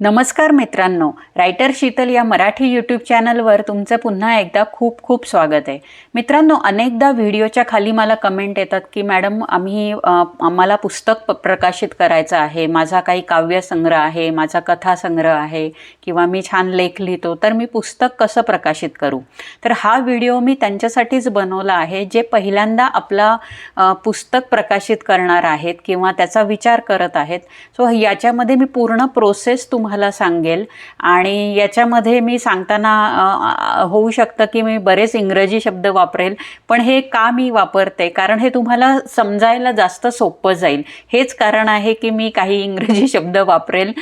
नमस्कार मित्रांनो रायटर शीतल या मराठी यूट्यूब चॅनलवर तुमचं पुन्हा एकदा खूप खूप स्वागत आहे. मित्रांनो अनेकदा व्हिडिओच्या खाली मला कमेंट येतात की मॅडम आम्ही आम्हाला पुस्तक प- प्रकाशित करायचं आहे माझा काही काव्यसंग्रह आहे माझा कथासंग्रह आहे किंवा मी छान लेख लिहितो तर मी पुस्तक कसं प्रकाशित करू? तर हा व्हिडिओ मी त्यांच्यासाठीच बनवला आहे जे पहिल्यांदा आपला पुस्तक प्रकाशित करणार आहेत किंवा त्याचा विचार करत आहेत. सो याच्यामध्ये मी पूर्ण प्रोसेस तुम्हाला सांगेल. आणि याच्यामध्ये मी सांगताना होऊ शकतं की मी बरेच इंग्रजी शब्द वापरेल पण हे का मी वापरते? कारण हे तुम्हाला समजायला जास्त सोपं जाईल. हेच कारण आहे की मी काही इंग्रजी शब्द वापरेल.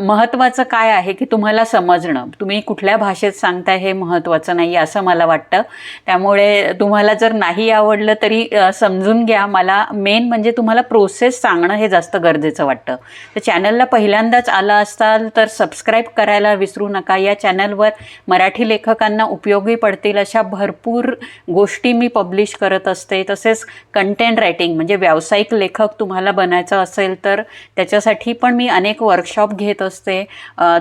महत्त्वाचं काय आहे की तुम्हाला समजणं. तुम्ही कुठल्या भाषेत सांगताय हे महत्त्वाचं नाही असं मला वाटतं. त्यामुळे तुम्हाला जर नाही आवडलं तरी समजून घ्या. मला मेन म्हणजे तुम्हाला प्रोसेस सांगणं हे जास्त गरजेचं वाटतं. तर चॅनलला पहिल्यांदाच आला असाल तर सबस्क्राईब करायला विसरू नका. या चॅनलवर मराठी लेखकांना उपयोगी पडतील अशा भरपूर गोष्टी मी पब्लिश करत असते. तसेच कंटेंट रायटिंग म्हणजे व्यावसायिक लेखक तुम्हाला बनायचं असेल तर त्याच्यासाठी पण मी अनेक वर्कशॉप घेत असते.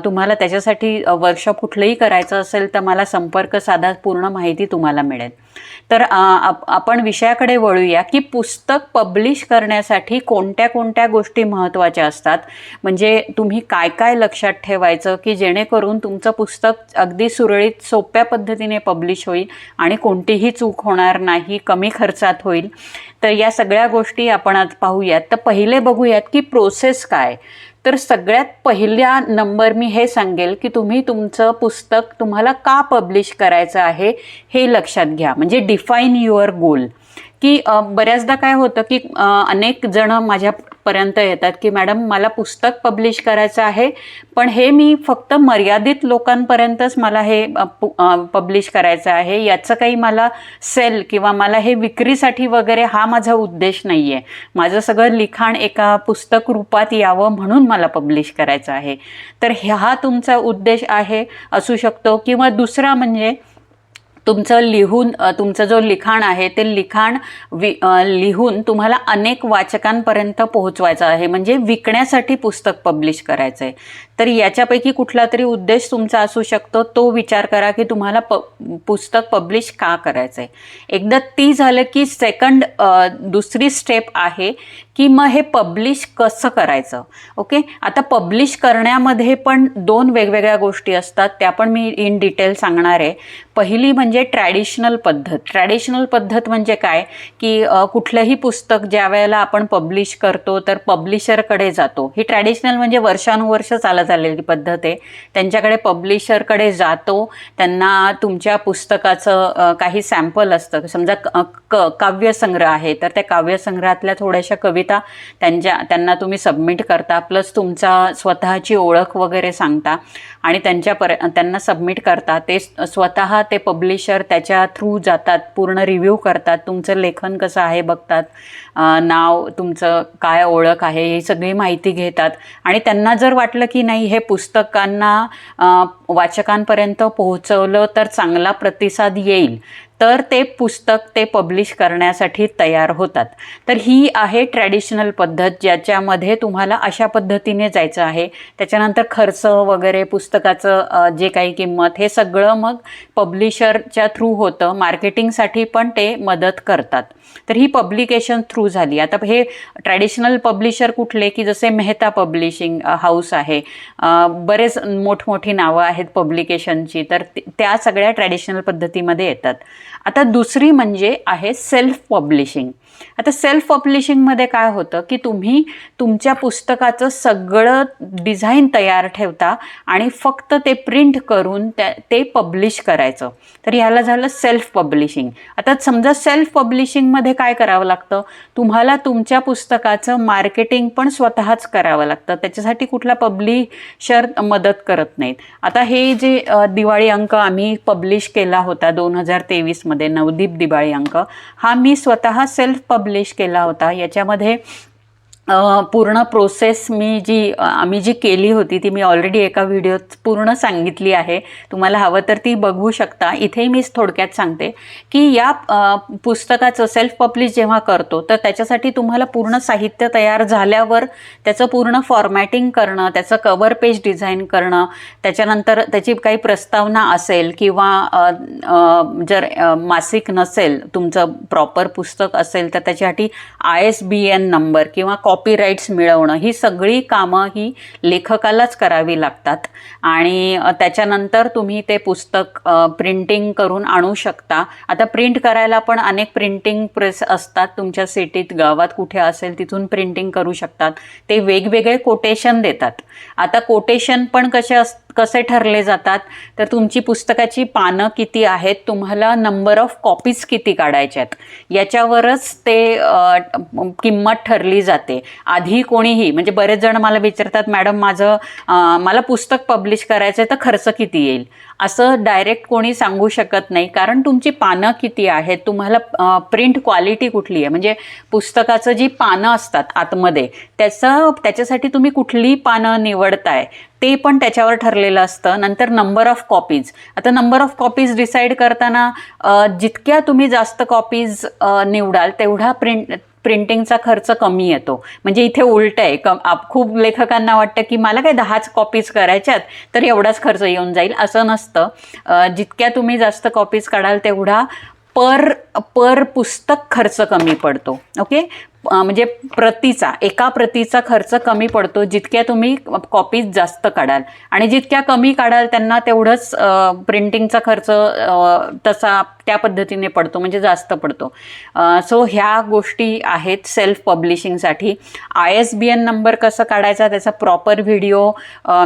तुम्हाला त्याच्यासाठी वर्कशॉप कुठलंही करायचं असेल तर मला संपर्क साधा पूर्ण माहिती तुम्हाला मिळेल. तर आपण विषयाकडे वळूया की पुस्तक पब्लिश करण्यासाठी कोणत्या कोणत्या गोष्टी महत्त्वाच्या असतात? म्हणजे तुम्ही काय काय लक्षात ठेवायचं की जेणेकरून तुमचं पुस्तक अगदी सुरळीत सोप्या पद्धतीने पब्लिश होईल आणि कोणतीही चूक होणार नाही कमी खर्चात होईल? तर या सगळ्या गोष्टी आपण आज पाहूयात. तर पहिले बघूयात की प्रोसेस काय? तर सगळ्यात पहिल्या नंबर मी हे सांगेल की तुम्ही तुमचं पुस्तक तुम्हाला का पब्लिश करायचं आहे हे लक्षात घ्या. म्हणजे डिफाईन युअर गोल की बऱ्याचदा काय होतं की अनेक जण पर्यंत येतात की मॅडम मला पुस्तक पब्लिश करायचं आहे पण हे मी फक्त मर्यादित लोकांपर्यंतच मला हे पब्लिश करायचं आहे. याचं काही मला सेल किंवा मला हे विक्रीसाठी वगैरे हा माझा उद्देश नाही आहे माझं सगळं लिखाण एका पुस्तक रूपात यावं म्हणून मला पब्लिश करायचं आहे. तर ह्या तुमचा उद्देश आहे असू शकतो. किंवा दुसरा म्हणजे तुमचं लिहून तुमचं जो लिखाण आहे ते लिखाण वि लिहून तुम्हाला अनेक वाचकांपर्यंत पोहोचवायचं आहे. म्हणजे विकण्यासाठी पुस्तक पब्लिश करायचं आहे तर याच्यापैकी कुठला तरी उद्देश तुमचा असू शकतो. तो विचार करा की तुम्हाला प पुस्तक पब्लिश का करायचं आहे एकदा ती झालं की सेकंड दुसरी स्टेप आहे की मग हे पब्लिश कसं करायचं? ओके आता पब्लिश करण्यामध्ये पण दोन वेगवेगळ्या गोष्टी असतात. त्या पण मी इन डिटेल सांगणार आहे. पहिली म्हणजे ट्रॅडिशनल पद्धत. ट्रॅडिशनल पद्धत म्हणजे काय? की कुठलंही पुस्तक ज्या वेळेला आपण पब्लिश करतो तर पब्लिशरकडे जातो. ही ट्रॅडिशनल म्हणजे वर्षानुवर्ष चालत आलेली पद्धत आहे. त्यांच्याकडे पब्लिशरकडे जातो. त्यांना तुमच्या पुस्तकाचं काही सॅम्पल असतं. समजा क- काव्यसंग्रह आहे तर त्या काव्यसंग्रहातल्या थोड्याशा कविता त्यांच्या त्यांना तुम्ही सबमिट करता प्लस तुमचा स्वतःची ओळख वगैरे सांगता आणि त्यांच्या पर त्यांना सबमिट करता. ते स्वतः ते पब्लिशर त्याच्या थ्रू जातात पूर्ण रिव्ह्यू करतात तुमचं लेखन कसं आहे बघतात नाव तुमचं काय ओळख आहे ही सगळी माहिती घेतात. आणि त्यांना जर वाटलं की नाही हे पुस्तकांना वाचकांपर्यंत पोहोचवलं तर चांगला प्रतिसाद येईल. तर ते पुस्तक ते पब्लिश करण्यासाठी तयार होतात. तर ही आहे ट्रॅडिशनल पद्धत ज्याच्यामध्ये तुम्हाला अशा पद्धतीने जायचं आहे. त्याच्यानंतर खर्च वगैरे पुस्तकाचं जे काही किंमत हे सगळं मग पब्लिशरच्या थ्रू होतं. मार्केटिंगसाठी पण ते मदत करतात. तर ही पब्लिकेशन थ्रू झाली. आता हे ट्रॅडिशनल पब्लिशर कुठले? की जसे मेहता पब्लिशिंग हाऊस आहे. बरेच मोठमोठी नावं आहेत पब्लिकेशनची तर त्या सगळ्या ट्रॅडिशनल पद्धतीमध्ये येतात. आता दुसरी म्हणजे आहे सेल्फ पब्लिशिंग आता सेल्फ पब्लिशिंगमध्ये काय होतं की तुम्ही तुमच्या पुस्तकाचं सगळं डिझाईन तयार ठेवता आणि फक्त ते प्रिंट करून त्या ते पब्लिश करायचं. तर ह्याला झालं सेल्फ पब्लिशिंग आता समजा सेल्फ पब्लिशिंगमध्ये काय करावं लागतं? तुम्हाला तुमच्या पुस्तकाचं मार्केटिंग पण स्वतःच करावं लागतं. त्याच्यासाठी कुठला पब्लिशर मदत करत नाहीत. आता हे जे दिवाळी अंक आम्ही पब्लिश केला होता दोन हजार तेवीसमध्ये नवदीप दिवाळी अंक हा मी स्वतः सेल्फ पब्लिश केला होता. याच्यामध्ये पूर्ण प्रोसेस मी जी आम्ही जी केली होती ती मी ऑलरेडी एका व्हिडिओत पूर्ण सांगितली आहे. तुम्हाला हवं तर ती बघू शकता. इथेही मी थोडक्यात सांगते की या पुस्तकाचं सेल्फ पब्लिश जेव्हा करतो तर त्याच्यासाठी तुम्हाला पूर्ण साहित्य तयार झाल्यावर त्याचं पूर्ण फॉर्मॅटिंग करणं त्याचं कवर पेज डिझाईन करणं त्याच्यानंतर त्याची काही प्रस्तावना असेल किंवा जर मासिक नसेल तुमचं प्रॉपर पुस्तक असेल तर त्याच्यासाठी I S B N number किंवा कॉप कॉपीराईट्स मिळवणं ही सगळी कामं ही लेखकालाच करावी लागतात. आणि त्याच्यानंतर तुम्ही ते पुस्तक प्रिंटिंग करून आणू शकता. आता प्रिंट करायला पण अनेक प्रिंटिंग प्रेस असतात तुमच्या सिटीत गावात कुठे असेल तिथून प्रिंटिंग करू शकतात. ते वेगवेगळे कोटेशन देतात. आता कोटेशन पण कसे असतात? कसे ठरले जातात तर तुमची पुस्तकाची पानं किती आहेत तुम्हाला नंबर ऑफ कॉपीज किती काढायच्या आहेत याच्यावरच ते किंमत ठरली जाते. आधी कोणीही म्हणजे बरेच जण मला विचारतात मॅडम माझं मला पुस्तक पब्लिश करायचं आहे तर खर्च किती येईल? असं डायरेक्ट कोणी सांगू शकत नाही. कारण तुमची पानं किती आहेत? तुम्हाला प्रिंट क्वालिटी कुठली आहे? म्हणजे पुस्तकाचं जी पानं असतात आतमध्ये त्याचं त्याच्यासाठी तुम्ही कुठली पानं निवडताय? ते पण त्याच्यावर ठरलेलं असतं. नंतर नंबर ऑफ कॉपीज आता नंबर ऑफ कॉपीज डिसाईड करताना जितक्या तुम्ही जास्त कॉपीज निवडाल तेवढा प्रिंट प्रिंटिंगचा खर्च कमी येतो. म्हणजे इथे उलट आहे. क खूप लेखकांना वाटतं की मला काय दहाच कॉपीज करायच्यात तर एवढाच खर्च येऊन जाईल. असं नसतं. जितक्या तुम्ही जास्त कॉपीज काढाल तेवढा पर पर पुस्तक खर्च कमी पडतो. ओके? म्हणजे प्रतीचा एका प्रतीचा खर्च कमी पडतो जितक्या तुम्ही कॉपीज जास्त काढाल. आणि जितक्या कमी काढाल त्यांना तेवढंच प्रिंटिंगचा खर्च तसा त्या पद्धतीने पडतो म्हणजे जास्त पडतो. सो ह्या गोष्टी आहेत self पब्लिशिंगसाठी I S B N number कसं काढायचा त्याचा प्रॉपर व्हिडिओ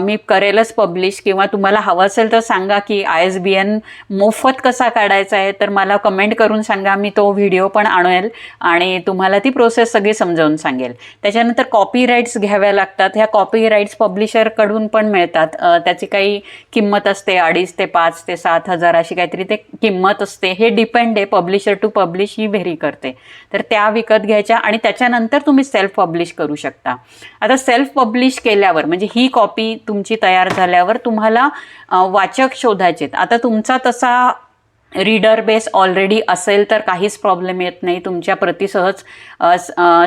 मी करेलच पब्लिश किंवा तुम्हाला हवं असेल तर सांगा की आय एस बी एन मोफत कसा काढायचा आहे तर मला कमेंट करून सांगा मी तो व्हिडिओ पण आणेल. आणि तुम्हाला ती प्रोसेस सगळे समजावून सांगेल. त्याच्यानंतर कॉपीराईट्स घ्याव्या लागतात. ह्या कॉपीराईट्स पब्लिशरकडून पण मिळतात. त्याची काही किंमत असते अडीच ते पाच ते सात हजार अशी काहीतरी ते किंमत असते. हे डिपेंड आहे. पब्लिशर टू पब्लिश ही व्हेरी करते. तर त्या विकत घ्यायच्या आणि त्याच्यानंतर तुम्ही सेल्फ पब्लिश करू शकता. आता सेल्फ पब्लिश केल्यावर म्हणजे ही कॉपी तुमची तयार झाल्यावर तुम्हाला वाचक शोधायचे आता तुमचा तसा रीडर बेस ऑलरेडी असेल तर काहीच प्रॉब्लेम येत नाही. तुमच्या प्रति सहज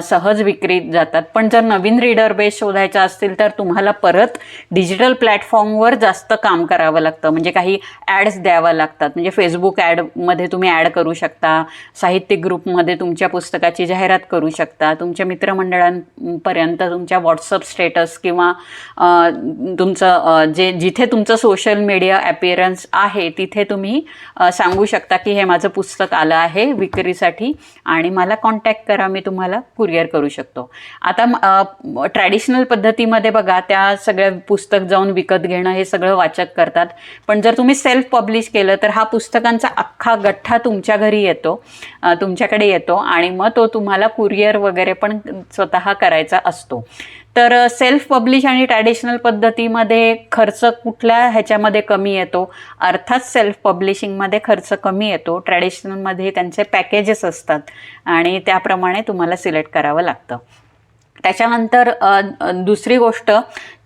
सहज विक्रीत जातात. पण जर नवीन रीडर बेस शोधायचा असतील तर तुम्हाला परत डिजिटल प्लॅटफॉर्मवर जास्त काम करावं लागतं. म्हणजे काही ॲड्स द्यावं लागतात. म्हणजे फेसबुक ॲडमध्ये तुम्ही ॲड करू शकता. साहित्यिक ग्रुपमध्ये तुमच्या पुस्तकाची जाहिरात करू शकता. तुमच्या मित्रमंडळांपर्यंत तुमच्या व्हॉट्सअप स्टेटस किंवा तुमचं जे जिथे तुमचं सोशल मीडिया ॲपिअरन्स आहे तिथे तुम्ही सांग सांगू शकता की हे माझं पुस्तक आलं आहे विक्रीसाठी आणि मला कॉन्टॅक्ट करा मी तुम्हाला कुरिअर करू शकतो. आता ट्रॅडिशनल पद्धतीमध्ये बघा त्या सगळ्या पुस्तक जाऊन विकत घेणं हे सगळं वाचक करतात. पण जर तुम्ही सेल्फ पब्लिश केलं तर हा पुस्तकांचा अख्खा गठ्ठा तुमच्या घरी येतो तुमच्याकडे येतो आणि मग तो तुम्हाला कुरिअर वगैरे पण स्वतः करायचा असतो. तर सेल्फ पब्लिश आणि ट्रॅडिशनल पद्धतीमध्ये खर्च कुठल्या ह्याच्यामध्ये कमी येतो? अर्थात सेल्फ पब्लिशिंगमध्ये खर्च कमी येतो. ट्रॅडिशनलमध्ये त्यांचे पॅकेजेस असतात आणि त्याप्रमाणे तुम्हाला सिलेक्ट करावं लागतं. त्याच्यानंतर दुसरी गोष्ट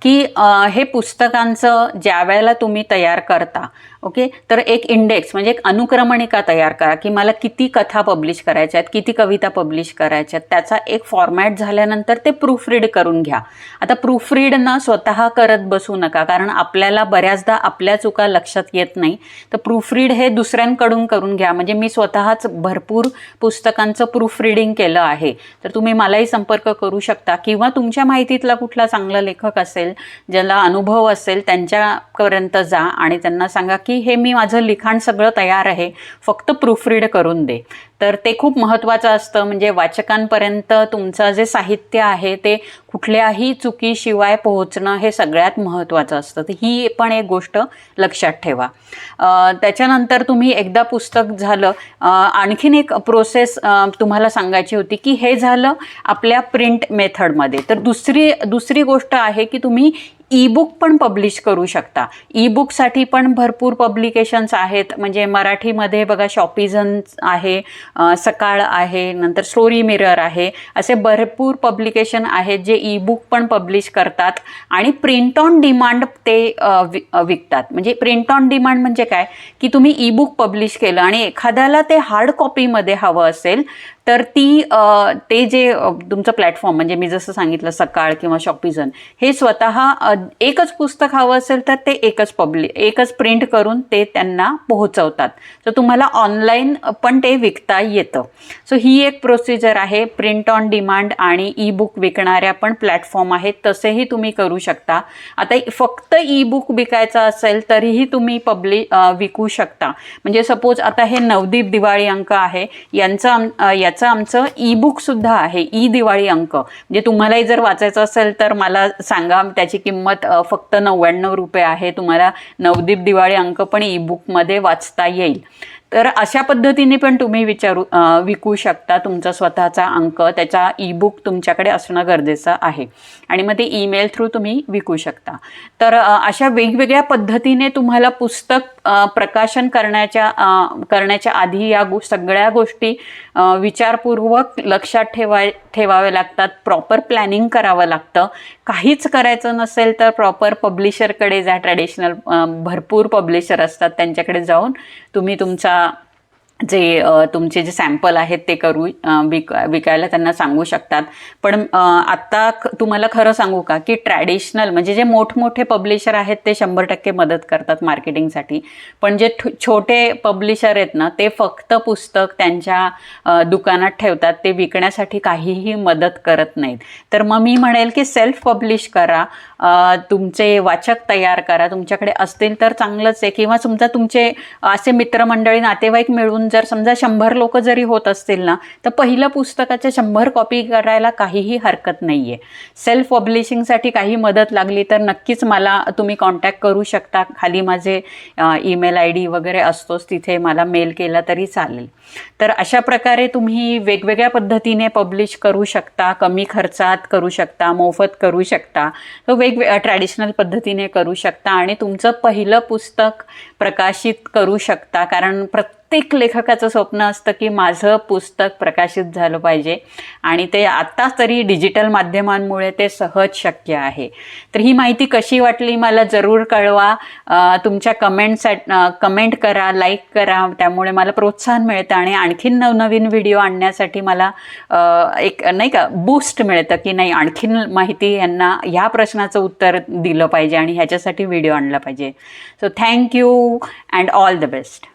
की हे पुस्तकांचं ज्या वेळेला तुम्ही तयार करता ओके? तर एक इंडेक्स म्हणजे एक अनुक्रमणिका तयार करा की मला किती कथा पब्लिश करायच्या आहेत किती कविता पब्लिश करायच्या आहेत. त्याचा एक फॉर्मॅट झाल्यानंतर ते प्रूफ रीड करून घ्या. आता प्रूफ रीड ना स्वतः करत बसू नका कारण आपल्याला बऱ्याचदा आपल्या चुका लक्षात येत नाही. तर प्रूफ रीड हे दुसऱ्यांकडून करून घ्या. म्हणजे मी स्वतःच भरपूर पुस्तकांचं प्रूफ रिडिंग केलं आहे. तर तुम्ही मलाही संपर्क करू शकता किंवा तुमच्या माहितीतला कुठला चांगला लेखक असेल ज्याला अनुभव असेल त्यांच्यापर्यंत जा आणि त्यांना सांगा की हे मी माझं लिखाण सगळं तयार आहे फक्त प्रूफ रीड करून दे. तर ते खूप महत्त्वाचं असतं. म्हणजे वाचकांपर्यंत तुमचं जे साहित्य आहे ते कुठल्याही चुकीशिवाय पोहोचणं हे सगळ्यात महत्त्वाचं असतं. तर ही पण एक गोष्ट लक्षात ठेवा. त्याच्यानंतर तुम्ही एकदा पुस्तक झालं आणखीन एक प्रोसेस तुम्हाला सांगायची होती की हे झालं आपल्या प्रिंट मेथडमध्ये तर दुसरी दुसरी गोष्ट आहे की तुम्ही ईबुक पण पब्लिश करू शकता. ईबुकसाठी पण भरपूर पब्लिकेशन्स आहेत. म्हणजे मराठीमध्ये बघा शॉपिझन आहे सकाळ आहे नंतर स्टोरी मिरर आहे. असे भरपूर पब्लिकेशन आहेत जे ईबुक पण पब्लिश करतात. आणि प्रिंट ऑन डिमांड ते विकतात. म्हणजे प्रिंट ऑन डिमांड म्हणजे काय? की तुम्ही ईबुक पब्लिश केलं आणि एखाद्याला ते हार्ड कॉपीमध्ये हवं असेल तर ती ते जे तुमचं प्लॅटफॉर्म म्हणजे मी जसं सांगितलं सकाळ किंवा शॉपिझन हे स्वतः एकच पुस्तक हवं असेल तर ते एकच पब्लिक एकच प्रिंट करून ते त्यांना पोहोचवतात. तर तुम्हाला ऑनलाईन पण ते विकता येतं. सो ही एक प्रोसिजर आहे. प्रिंट ऑन डिमांड आणि ई बुक विकणाऱ्या पण प्लॅटफॉर्म आहेत. तसेही तुम्ही करू शकता. आता फक्त ई बुक विकायचं असेल तरीही तुम्ही पब्लिक विकू शकता. म्हणजे सपोज आता हे नवदीप दिवाळी अंक आहे. यांचं या याचं आमचं ई बुकसुद्धा आहे ई दिवाळी अंक. म्हणजे तुम्हालाही जर वाचायचं असेल तर मला सांगा त्याची किंमत फक्त नव्याण्णव रुपये आहे. तुम्हाला नवदीप दिवाळी अंक पण ई बुकमध्ये वाचता येईल. तर अशा पद्धतीने पण तुम्ही विचारू विकू शकता तुमचा स्वतःचा अंक. त्याचा ई बुक तुमच्याकडे असणं गरजेचं आहे. आणि मग ते ईमेल थ्रू तुम्ही विकू शकता. तर अशा वेगवेगळ्या पद्धतीने तुम्हाला पुस्तक प्रकाशन करण्याच्या करण्याच्या आधी या गो सगळ्या गोष्टी विचारपूर्वक लक्षात ठेवाय ठेवाव्या लागतात. प्रॉपर प्लॅनिंग करावं लागतं. काहीच करायचं नसेल तर प्रॉपर पब्लिशरकडे जा. ट्रॅडिशनल भरपूर पब्लिशर असतात त्यांच्याकडे जाऊन तुम्ही तुमचा जे तुमचे जे सॅम्पल आहेत ते करू विक विकायला त्यांना सांगू शकतात. पण आत्ता तुम्हाला खरं सांगू का की ट्रॅडिशनल म्हणजे जे मोठमोठे पब्लिशर आहेत ते शंभर टक्के मदत करतात मार्केटिंगसाठी. पण जे छोटे पब्लिशर आहेत ना ते फक्त पुस्तक त्यांच्या दुकानात ठेवतात ते विकण्यासाठी काहीही मदत करत नाहीत. तर मग मी म्हणेल की सेल्फ पब्लिश करा तुमचे वाचक तयार करा तुमच्याकडे असतील तर चांगलंच आहे किंवा समजा तुमचे असे मित्रमंडळी नातेवाईक मिळून जर समजा शंभर लोक जरी होत असतील ना तर पहिलं पुस्तकाच्या शंभर कॉपी करायला काहीही हरकत नाही आहे सेल्फ पब्लिशिंगसाठी काही मदत लागली तर नक्कीच मला तुम्ही कॉन्टॅक्ट करू शकता. खाली माझे ईमेल आय डी वगैरे असतोच तिथे मला मेल केला तरी चालेल. तर अशा प्रकारे तुम्ही वेगवेगळ्या पद्धतीने पब्लिश करू शकता कमी खर्चात करू शकता मोफत करू शकता तर वेगवेगळ्या ट्रॅडिशनल पद्धतीने करू शकता आणि तुमचं पहिलं पुस्तक प्रकाशित करू शकता. कारण प्रत्येक प्रत्येक लेखकाचं स्वप्न असतं की माझं पुस्तक प्रकाशित झालं पाहिजे. आणि ते आत्ता तरी डिजिटल माध्यमांमुळे ते सहज शक्य आहे. तर ही माहिती कशी वाटली मला जरूर कळवा. तुमच्या कमेंटसाठी कमेंट करा लाईक करा. त्यामुळे मला प्रोत्साहन मिळतं आणि आणखीन नवनवीन व्हिडिओ आणण्यासाठी मला एक नाही का बूस्ट मिळतं की नाही आणखीन माहिती यांना ह्या प्रश्नाचं उत्तर दिलं पाहिजे आणि ह्याच्यासाठी व्हिडिओ आणला पाहिजे. So thank you and all the best